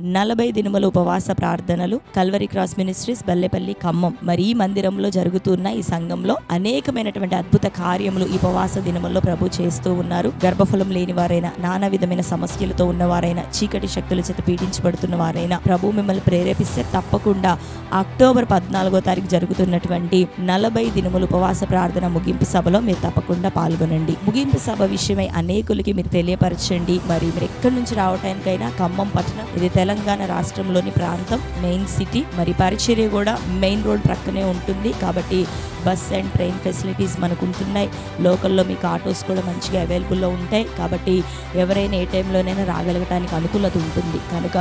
నలభై దినముల ఉపవాస ప్రార్థనలు Calvary cross ministries Ballepalli Khammam. మరి ఈ మందిరంలో జరుగుతున్న ఈ సంఘంలో అనేకమైనటువంటి అద్భుత కార్యములు ఈ ఉపవాస దినముల్లో ప్రభు చేస్తూ ఉన్నారు. గర్భఫలం లేని వారైనా నానా విధమైన సమస్యలతో ఉన్నవారైనా చీకటి శక్తుల చేత పీడించబడుతున్న వారైనా ప్రభు మిమ్మల్ని ప్రేరేపిస్తే తప్పకుండా అక్టోబర్ పద్నాలుగో తారీఖు జరుగుతున్నటువంటి నలభై దినముల ఉపవాస ప్రార్థన ముగింపు సభలో మీరు తప్పకుండా పాల్గొనండి. ముగింపు సభ విషయమై అనేకులకి మీరు తెలియపరచండి. మరి మీరు ఎక్కడి నుంచి రావటానికైనా ఖమ్మం పట్టణం ఇది తెలంగాణ రాష్ట్రంలోని ప్రాంతం మెయిన్ సిటీ మరి పరిచర్య కూడా మెయిన్ రోడ్ ప్రక్కనే ఉంటుంది. కాబట్టి బస్ అండ్ ట్రైన్ ఫెసిలిటీస్ మనకు ఉంటున్నాయి. లోకల్లో మీకు ఆటోస్ కూడా మంచిగా అవైలబుల్లో ఉంటాయి. కాబట్టి ఎవరైనా ఏ టైంలోనైనా రాగలగటానికి అనుకూలత ఉంటుంది. కనుక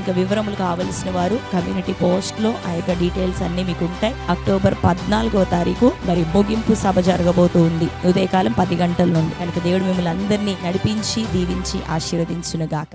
ఇంకా వివరములు కావలసిన వారు కమ్యూనిటీ పోస్ట్లో ఆ యొక్క డీటెయిల్స్ అన్నీ మీకు ఉంటాయి. అక్టోబర్ పద్నాలుగవ తారీఖు మరి ముగింపు సభ జరగబోతూ ఉంది ఉదయకాలం పది గంటల నుండి. కనుక దేవుడు మిమ్మల్ని అందరినీ నడిపించి దీవించి ఆశీర్వదించునుగాక.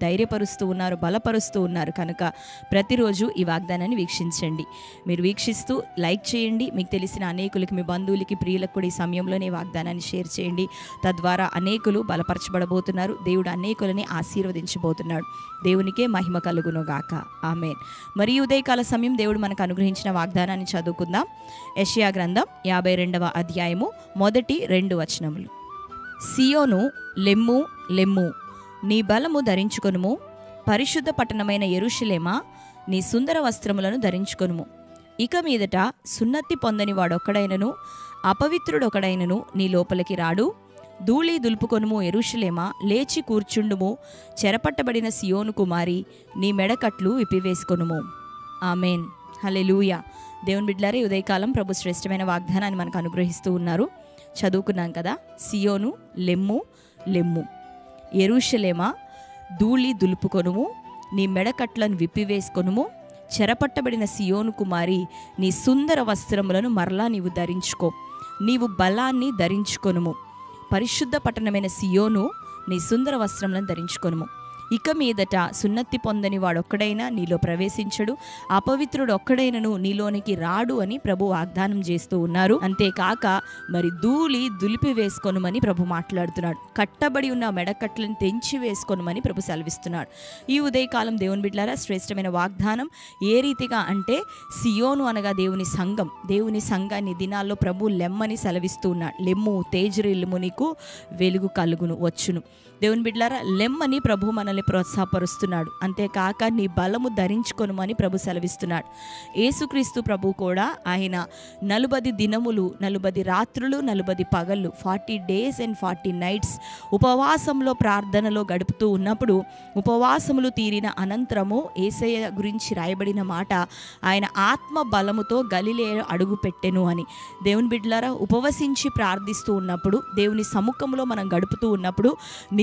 ధైర్యపరుస్తూ ఉన్నారు బలపరుస్తూ ఉన్నారు. కనుక ప్రతిరోజు ఈ వాగ్దానాన్ని వీక్షించండి. మీరు వీక్షిస్తూ లైక్ చేయండి. మీకు తెలిసిన అనేకులకి మీ బంధువులకి ప్రియులకు కూడా ఈ సమయంలోనే వాగ్దానాన్ని షేర్ చేయండి. తద్వారా అనేకులు బలపరచబడబోతున్నారు. దేవుడు అనేకులని ఆశీర్వదించబోతున్నాడు. దేవునికే మహిమ కలుగును గాక ఆమెన్. మరి ఉదయకాల సమయం దేవుడు మనకు అనుగ్రహించిన వాగ్దానాన్ని చదువుకుందాం. యెషయా గ్రంథం యాభై రెండవ అధ్యాయము మొదటి రెండు వచనములు. సియోను లెమ్ము లెమ్ము. నీ బలము ధరించుకొనుము. పరిశుద్ధ పట్టణమైన ఎరుషులేమా నీ సుందర వస్త్రములను ధరించుకొనుము. ఇక మీదట సున్నతి పొందని వాడొక్కడైనను అపవిత్రుడొకడైనను నీ లోపలికి రాడు. ధూళి దులుపుకొనుము ఎరుషులేమా లేచి కూర్చుండుము. చెరపట్టబడిన సియోను కుమారి నీ మెడకట్లు విప్పివేసుకొనుము. ఆమెన్. హలెలూయ దేవుని బిడ్లారే ఉదయకాలం ప్రభు శ్రేష్టమైన వాగ్దానాన్ని మనకు అనుగ్రహిస్తూ ఉన్నారు. చదువుకున్నాం కదా. సియోను లెమ్ము లెమ్ము. ఎరుషలేమా? ధూళి దులుపుకొనుము నీ మెడకట్లను విప్పివేసుకొనుము చెరపట్టబడిన సియోను కుమారి నీ సుందర వస్త్రములను మరలా నీవు ధరించుకో. నీవు బలాన్ని ధరించుకొనుము. పరిశుద్ధ పట్టణమైన సియోను నీ సుందర వస్త్రములను ధరించుకొనుము. ఇక మీదట సున్నతి పొందని వాడొక్కడైనా నీలో ప్రవేశించడు. అపవిత్రుడు ఒక్కడైనను నీలోనికి రాడు అని ప్రభు వాగ్దానం చేస్తూ ఉన్నారు. అంతేకాక మరి ధూళి దులిపి వేసుకొనుమని ప్రభు మాట్లాడుతున్నాడు. కట్టబడి ఉన్న మెడకట్లను తెంచి వేసుకొనుమని ప్రభు సెలవిస్తున్నాడు. ఈ ఉదయకాలం దేవుని బిడ్డారా శ్రేష్టమైన వాగ్దానం ఏ రీతిగా అంటే సియోను అనగా దేవుని సంఘం. దేవుని సంఘాన్ని దినాల్లో ప్రభు లెమ్మని సెలవిస్తూ ఉన్నాడు. లెమ్ము తేజరిల్లుము నీకు వెలుగు కలుగును వచ్చును. దేవుని బిడ్లారా లెమ్మని ప్రభు మనల్ని ప్రోత్సాహపరుస్తున్నాడు. అంతేకాక నీ బలము ధరించుకొనుమని ప్రభు సెలవిస్తున్నాడు. యేసుక్రీస్తు ప్రభు కూడా ఆయన నలుబది దినములు నలుబది రాత్రులు నలుబది పగళ్ళు forty days and forty nights ఉపవాసంలో ప్రార్థనలో గడుపుతూ ఉన్నప్పుడు ఉపవాసములు తీరిన అనంతరము ఏసయ్య గురించి రాయబడిన మాట ఆయన ఆత్మ బలముతో గలిలే అడుగు పెట్టెను అని. దేవుని బిడ్డలారా ఉపవసించి ప్రార్థిస్తూ ఉన్నప్పుడు దేవుని సముఖంలో మనం గడుపుతూ ఉన్నప్పుడు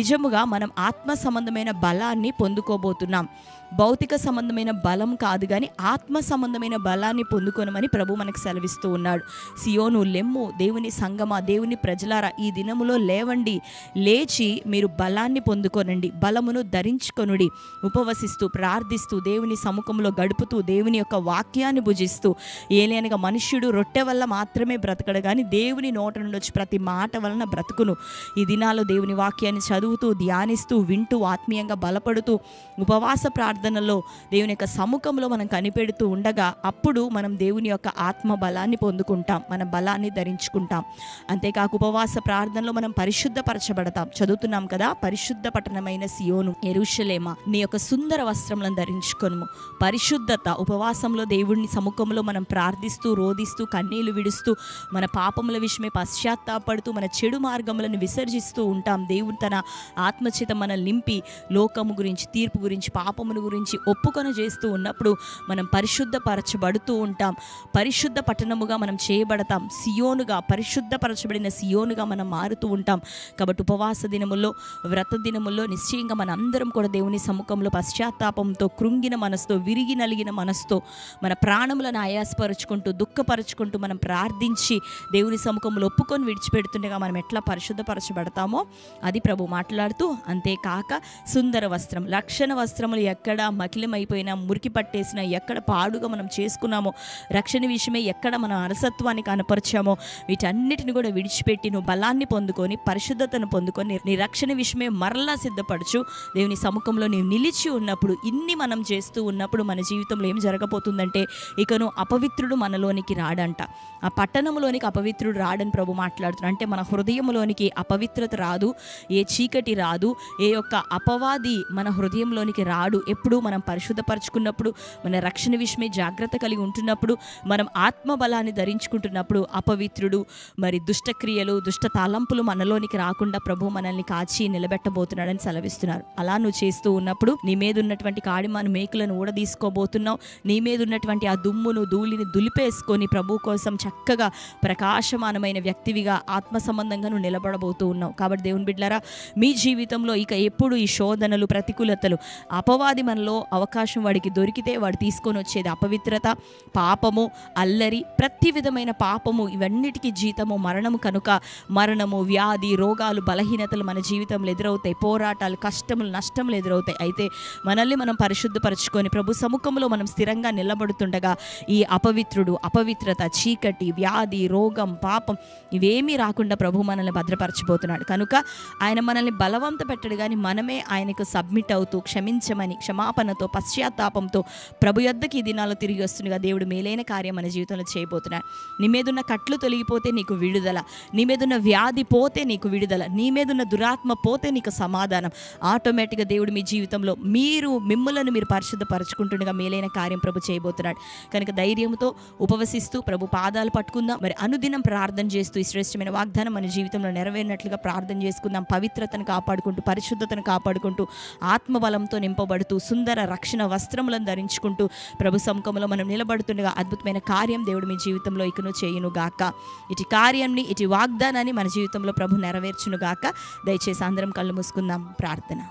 నిజముగా మనం ఆత్మ సంబంధమైన బలాన్ని పొందుకోబోతున్నాం. భౌతిక సంబంధమైన బలం కాదు కానీ ఆత్మ సంబంధమైన బలాన్ని పొందుకోనమని ప్రభు మనకు సెలవిస్తూ ఉన్నాడు. సియోను లెమ్ము దేవుని సంగమా దేవుని ప్రజలారా ఈ దినములో లేవండి. లేచి మీరు బలాన్ని పొందుకోనండి. బలమును ధరించుకొనుడి. ఉపవసిస్తూ ప్రార్థిస్తూ దేవుని సముఖంలో గడుపుతూ దేవుని యొక్క వాక్యాన్ని భుజిస్తూ ఏలేనగా మనుష్యుడు రొట్టె వల్ల మాత్రమే బ్రతకడు కానీ దేవుని నోట నుండి వచ్చి ప్రతి మాట వలన బ్రతుకును. ఈ దినాల్లో దేవుని వాక్యాన్ని చదువుతూ ధ్యానిస్తూ వింటూ ఆత్మీయంగా బలపడుతూ ఉపవాస ప్రార్థనలో దేవుని యొక్క సముఖంలో మనం కనిపెడుతూ ఉండగా అప్పుడు మనం దేవుని యొక్క ఆత్మ బలాన్ని పొందుకుంటాం మన బలాన్ని ధరించుకుంటాం. అంతేకాక ఉపవాస ప్రార్థనలో మనం పరిశుద్ధపరచబడతాం. చదువుతున్నాం కదా పరిశుద్ధ పట్టణమైన సియోను ఎరుషలేమ. నీ యొక్క సుందర వస్త్రములను ధరించుకొనుము. పరిశుద్ధత ఉపవాసంలో దేవుడిని సముఖంలో మనం ప్రార్థిస్తూ రోధిస్తూ కన్నీళ్ళు విడుస్తూ మన పాపముల విషయమే పశ్చాత్తాపడుతూ మన చెడు మార్గములను విసర్జిస్తూ ఉంటాం. దేవుడు తన ఆత్మచేత మనల్ని నింపి లోకము గురించి తీర్పు గురించి పాపమును గురించి ఒప్పుకొని చేస్తూ ఉన్నప్పుడు మనం పరిశుద్ధపరచబడుతూ ఉంటాం. పరిశుద్ధ పట్టణముగా మనం చేయబడతాం. సియోనుగా పరిశుద్ధపరచబడిన సియోనుగా మనం మారుతూ ఉంటాం. కాబట్టి ఉపవాస దినముల్లో వ్రత దినముల్లో నిశ్చయంగా మన అందరం కూడా దేవుని సముఖంలో పశ్చాత్తాపంతో కృంగిన మనసుతో విరిగి నలిగిన మనసుతో మన ప్రాణములను ఆయాసపరుచుకుంటూ దుఃఖపరుచుకుంటూ మనం ప్రార్థించి దేవుని సముఖంలో ఒప్పుకొని విడిచిపెడుతుండగా మనం ఎట్లా పరిశుద్ధపరచబడతామో అది ప్రభు మాట్లాడుతూ అంతేకాక సుందర వస్త్రం లక్షణ వస్త్రములు ఎక్కడ ఎక్కడ మకిలమైపోయినా మురికి పట్టేసిన ఎక్కడ పాడుగా మనం చేసుకున్నామో రక్షణ విషయమే ఎక్కడ మనం అరసత్వాన్ని కనపరిచామో వీటన్నిటిని కూడా విడిచిపెట్టి నువ్వు బలాన్ని పొందుకొని పరిశుద్ధతను పొందుకొని నీ రక్షణ విషయమే మరలా సిద్ధపరచు. దేవుని సముఖంలో నీవు నిలిచి ఉన్నప్పుడు ఇన్ని మనం చేస్తూ ఉన్నప్పుడు మన జీవితంలో ఏం జరగబోతుందంటే ఇకను అపవిత్రుడు మనలోనికి రాడంట. ఆ పట్టణంలోనికి అపవిత్రుడు రాడని ప్రభు మాట్లాడుతున్నాడు. అంటే మన హృదయంలోనికి అపవిత్రత రాదు ఏ చీకటి రాదు ఏ యొక్క అపవాది మన హృదయంలోనికి రాడు ఎప్పుడు మనం పరిశుద్ధపరచుకున్నప్పుడు మన రక్షణ విషయమే జాగ్రత్త కలిగి ఉంటున్నప్పుడు మనం ఆత్మబలాన్ని ధరించుకుంటున్నప్పుడు అపవిత్రుడు మరి దుష్టక్రియలు దుష్ట తాలంపులు మనలోనికి రాకుండా ప్రభు మనల్ని కాచి నిలబెట్టబోతున్నాడని సెలవిస్తున్నారు. అలా నువ్వు చేస్తూ ఉన్నప్పుడు నీ మీద ఉన్నటువంటి కాడిమాను మేకులను ఊడదీసుకోబోతున్నావు. నీ మీద ఉన్నటువంటి ఆ దుమ్మును ధూళిని దులిపేసుకొని ప్రభు కోసం చక్కగా ప్రకాశమానమైన వ్యక్తివిగా ఆత్మ సంబంధంగా నువ్వు నిలబడబోతూ ఉన్నావు. కాబట్టి దేవుని బిడ్డలారా మీ జీవితంలో ఇక ఎప్పుడు ఈ శోధనలు ప్రతికూలతలు అపవాది మన మనలో అవకాశం వాడికి దొరికితే వాడు తీసుకొని వచ్చేది అపవిత్రత పాపము అల్లరి ప్రతి విధమైన పాపము ఇవన్నిటికీ జీతము మరణము కనుక మరణము వ్యాధి రోగాలు బలహీనతలు మన జీవితంలో ఎదురవుతాయి. పోరాటాలు కష్టములు నష్టములు ఎదురవుతాయి. అయితే మనల్ని మనం పరిశుద్ధపరచుకొని ప్రభు సముఖంలో మనం స్థిరంగా నిలబడుతుండగా ఈ అపవిత్రుడు అపవిత్రత చీకటి వ్యాధి రోగం పాపం ఇవేమీ రాకుండా ప్రభు మనల్ని భద్రపరచబోతున్నాడు. కనుక ఆయన మనల్ని బలవంత పెట్టడు కానీ మనమే ఆయనకు సబ్మిట్ అవుతూ క్షమించమని క్షమాపణతో పశ్చాత్తాపంతో ప్రభు యొద్దకి ఈ దినాలు తిరిగి వస్తుండగా దేవుడు మేలైన కార్యం మన జీవితంలో చేయబోతున్నాడు. నీ మీదున్న కట్లు తొలగిపోతే నీకు విడుదల. నీ మీదున్న వ్యాధి పోతే నీకు విడుదల. నీ మీదున్న దురాత్మ పోతే నీకు సమాధానం. ఆటోమేటిక్గా దేవుడు మీ జీవితంలో మీరు మిమ్మలను మీరు పరిశుద్ధపరచుకుంటుండగా మేలైన కార్యం ప్రభు చేయబోతున్నాడు. కనుక ధైర్యంతో ఉపవసిస్తూ ప్రభు పాదాలు పట్టుకుందాం. మరి అనుదినం ప్రార్థన చేస్తూ ఈ శ్రేష్టమైన వాగ్దానం మన జీవితంలో నెరవేరినట్లుగా ప్రార్థన చేసుకుందాం. పవిత్రతను కాపాడుకుంటూ పరిశుద్ధతను కాపాడుకుంటూ ఆత్మబలంతో నింపబడుతూ సుందర రక్షణ వస్త్రములను ధరించుకుంటూ ప్రభు సముఖంలో మనం నిలబడుతుండగా అద్భుతమైన కార్యం దేవుడు మీ జీవితంలో ఇకను చేయును గాక. ఇటు కార్యంని ఇటు వాగ్దానాన్ని మన జీవితంలో ప్రభు నెరవేర్చును గాక. దయచేసి అందరం కళ్ళు మూసుకుందాం. ప్రార్థన.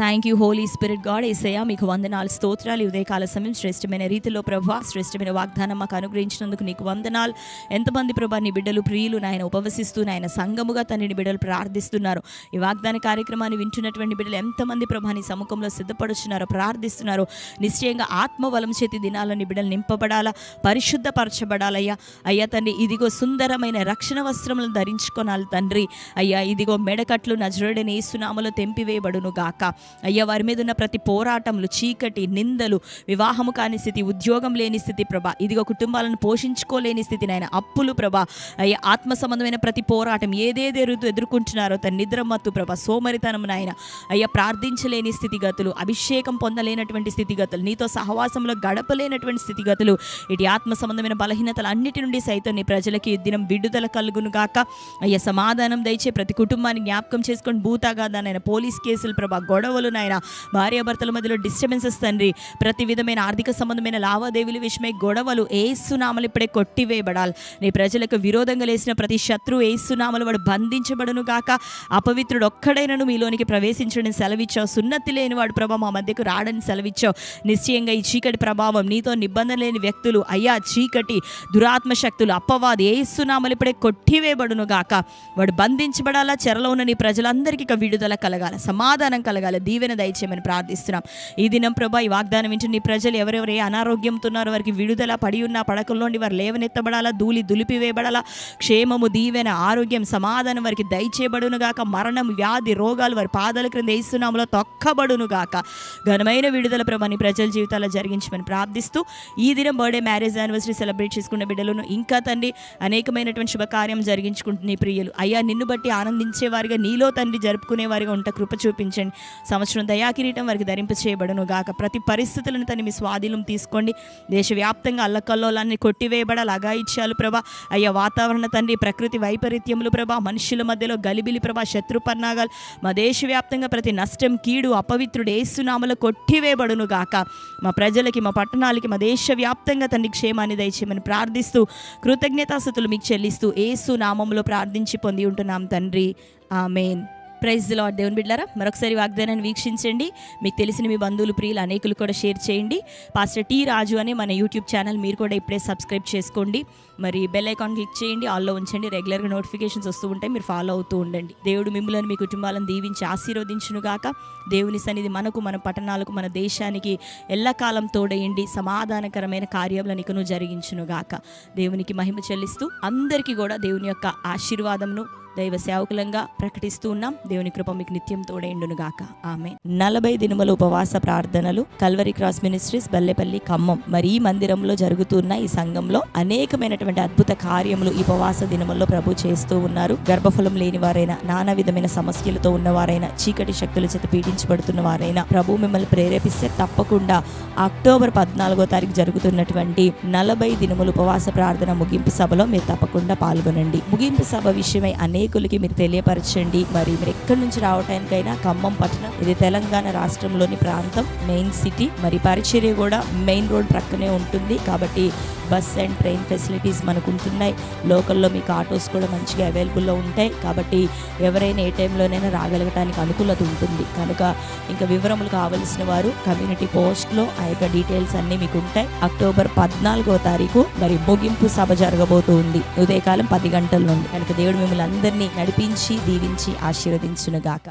Thank you holy spirit god Yesayya మీకు వందనాలు స్తోత్రాలు. ఉదయకాల సమయం శ్రేష్టమైన రీతిలో ప్రభా శ్రేష్టమైన వాగ్దానం మాకు అనుగ్రహించినందుకు నీకు వందనాలు. ఎంతమంది ప్రభా నీ బిడ్డలు ప్రియులు నాయన ఉపవసిస్తూ నాయన సంఘముగా తండ్రిని బిడ్డలు ప్రార్థిస్తున్నారు. ఈ వాగ్దాన కార్యక్రమాన్ని వింటున్నటువంటి బిడ్డలు ఎంతమంది ప్రభా నీ సముఖంలో సిద్ధపడుచున్నారో ప్రార్థిస్తున్నారో. నిశ్చయంగా ఆత్మవలం చేతి దినాలని బిడ్డలు నింపబడాలా పరిశుద్ధపరచబడాలయ్యా. అయ్యా తండ్రి ఇదిగో సుందరమైన రక్షణ వస్త్రములను ధరించుకోనాలి తండ్రి. అయ్యా ఇదిగో మెడకట్లు నజరుడని ఏసునామలో తెంపివేయబడును గాక. అయ్యా వారి మీద ఉన్న ప్రతి పోరాటములు చీకటి నిందలు వివాహము కాని స్థితి ఉద్యోగం లేని స్థితి ప్రభా. ఇదిగో కుటుంబాలను పోషించుకోలేని స్థితి నాయన అప్పులు ప్రభా. అయ్యా ఆత్మ సంబంధమైన ప్రతి పోరాటం ఏదేది ఎరుతూ ఎదుర్కొంటున్నారో తన నిద్రమత్తు ప్రభా సోమరితనం నాయన. అయ్యా ప్రార్థించలేని స్థితిగతులు అభిషేకం పొందలేనటువంటి స్థితిగతులు నీతో సహవాసంలో గడపలేనటువంటి స్థితిగతులు. ఇటు ఆత్మ సంబంధమైన బలహీనతలు అన్నిటి నుండి సైతం నీ ప్రజలకి ఈ దినం విడుదల కలుగును గాక. అయ్యా సమాధానం దయచే ప్రతి కుటుంబాన్ని జ్ఞాపకం చేసుకొని భూతాగాదానైన పోలీస్ కేసులు ప్రభా గొడవ గొడవలు నాయన. భార్యాభర్తల మధ్యలో డిస్టర్బెన్సెస్ తండ్రి. ప్రతి విధమైన ఆర్థిక సంబంధమైన లావాదేవీల విషయమై గొడవలు ఏసునామలు ఇప్పుడే కొట్టివేయబడాలి. నీ ప్రజలకు విరోధంగా లేసిన ప్రతి శత్రువు ఏసునామలు వాడు బంధించబడును గాక. అపవిత్రుడు ఒక్కడైనను మీలోనికి ప్రవేశించడని సెలవిచ్చావు. సున్నతి లేని వాడు ప్రభావం మా మధ్యకు రాడని సెలవిచ్చావు. నిశ్చయంగా ఈ చీకటి ప్రభావం నీతో నిబంధన లేని వ్యక్తులు అయ్యా చీకటి దురాత్మ శక్తులు అప్పవాది ఏసునామలు ఇప్పుడే కొట్టివేయబడును గాక. వాడు బంధించబడాలా? చెరలో ఉన్న నీ ప్రజలందరికీ ఇక విడుదల కలగాల సమాధానం కలగాల. దీవెన దయచేయమని ప్రార్థిస్తున్నాం. ఈ దినం ప్రభా ఈ వాగ్దానం వింటూ నీ ప్రజలు ఎవరెవరు ఏ అనారోగ్యంతో ఉన్నారో వారికి విడుదల పడి ఉన్న పడకల్లోండి వారు లేవనెత్తబడాలా ధూళి దులిపివేయబడాలా క్షేమము దీవెన ఆరోగ్యం సమాధానం వారికి దయచేయబడునుగాక మరణం వ్యాధి రోగాలు వారి పాదాల క్రింద వేస్తున్నాములో తొక్కబడునుగాక. ఘనమైన విడుదల ప్రభా నీ ప్రజల జీవితాల్లో జరిగించమని ప్రార్థిస్తూ ఈ దినం బర్త్డే మ్యారేజ్ యానివర్సరీ సెలబ్రేట్ చేసుకున్న బిడ్డలను ఇంకా తండ్రి అనేకమైనటువంటి శుభకార్యం జరిగించుకుంటున్న నీ ప్రియులు. అయ్యా నిన్ను బట్టి ఆనందించేవారిగా నీలో తండ్రి జరుపుకునేవారిగా ఉంట కృప చూపించండి. సంవత్సరం దయాకిరీటం వారికి ధరింప చేయబడను గాక. ప్రతి పరిస్థితులను తను మీ స్వాధీనం తీసుకోండి. దేశవ్యాప్తంగా అల్లకల్లోలాన్ని కొట్టివేయబడాలి. అగాయిత్యాలు ప్రభా. అయ్యా వాతావరణ తండ్రి ప్రకృతి వైపరీత్యములు ప్రభా. మనుషుల మధ్యలో గలిబిలి ప్రభా. శత్రు పన్నాగాలు. మా దేశవ్యాప్తంగా ప్రతి నష్టం కీడు అపవిత్రుడు ఏసునామలు కొట్టివేయబడును గాక. మా ప్రజలకి మా పట్టణాలకి మా దేశవ్యాప్తంగా తండ్రి క్షేమాన్ని దయచేయమని ప్రార్థిస్తూ కృతజ్ఞతాస్థుతులు మీకు చెల్లిస్తూ ఏసు నామంలో ప్రార్థించి పొంది ఉంటున్నాం తండ్రి. ఆమెన్. ప్రైజ్ లాడ్ దేవుని బిడ్డారా మరొకసారి వాగ్దానాన్ని వీక్షించండి. మీకు తెలిసిన మీ బంధువులు ప్రియులు అనేకులు కూడా షేర్ చేయండి. పాస్టర్ టీ రాజు అనే మన యూట్యూబ్ ఛానల్ మీరు కూడా ఇప్పుడే సబ్స్క్రైబ్ చేసుకోండి. మరి బెల్ ఐకాన్ క్లిక్ చేయండి ఆల్లో ఉంచండి. రెగ్యులర్గా నోటిఫికేషన్స్ వస్తూ ఉంటాయి మీరు ఫాలో అవుతూ ఉండండి. దేవుడు మిమ్మల్ని మీ కుటుంబాలను దీవించి ఆశీర్వదించును గాక. దేవుని సన్నిధి మనకు మన పట్టణాలకు మన దేశానికి ఎల్లకాలం తోడయండి సమాధానకరమైన కార్యములను ఇకను జరిగించును గాక. దేవునికి మహిమ చెల్లిస్తూ అందరికీ కూడా దేవుని యొక్క ఆశీర్వాదమును దైవ సేవకులంగా ప్రకటిస్తూ ఉన్నాం. దేవుని కృప మీకు నిత్యం తోడైండునుగాక. ఆమె నలభై దినముల ఉపవాస ప్రార్థనలు Calvary cross ministries Ballepalli Khammam. మరి ఈ మందిరంలో జరుగుతున్న ఈ సంఘంలో అనేకమైనటువంటి అద్భుత కార్యములు ఈ ఉపవాస దినముల్లో ప్రభు చేస్తూ ఉన్నారు. గర్భఫలం లేని వారైనా నానా విధమైన సమస్యలతో ఉన్నవారైనా చీకటి శక్తుల చేత పీడించబడుతున్న వారైనా ప్రభు మిమ్మల్ని ప్రేరేపిస్తే తప్పకుండా అక్టోబర్ పద్నాలుగో తారీఖు జరుగుతున్నటువంటి నలభై దినముల ఉపవాస ప్రార్థన ముగింపు సభలో మీరు తప్పకుండా పాల్గొనండి. ముగింపు సభ విషయమై అనేకులకి మీరు తెలియపరచండి. మరి మీరు ఎక్కడి నుంచి రావటానికైనా ఖమ్మం పట్టణం ఇది తెలంగాణ రాష్ట్రంలోని ప్రాంతం మెయిన్ సిటీ మరి పరిచర్య కూడా మెయిన్ రోడ్ ప్రక్కనే ఉంటుంది. కాబట్టి బస్ అండ్ ట్రైన్ ఫెసిలిటీస్ మనకు ఉంటున్నాయి లోకల్లో మీకు ఆటోస్ కూడా మంచిగా అవైలబుల్లో ఉంటాయి. కాబట్టి ఎవరైనా ఏ టైంలోనైనా రాగలగటానికి అనుకూలత ఉంటుంది. కనుక ఇంకా వివరములు కావలసిన వారు కమ్యూనిటీ పోస్ట్లో ఆ యొక్క డీటెయిల్స్ అన్నీ మీకు ఉంటాయి అక్టోబర్ పద్నాలుగో తారీఖు మరి ముగింపు సభ జరగబోతుంది. ఉదయకాలం పది గంటల నుండి. కనుక దేవుడు మిమ్మల్ని అందరినీ నడిపించి దీవించి ఆశీర్వదించునుగాక.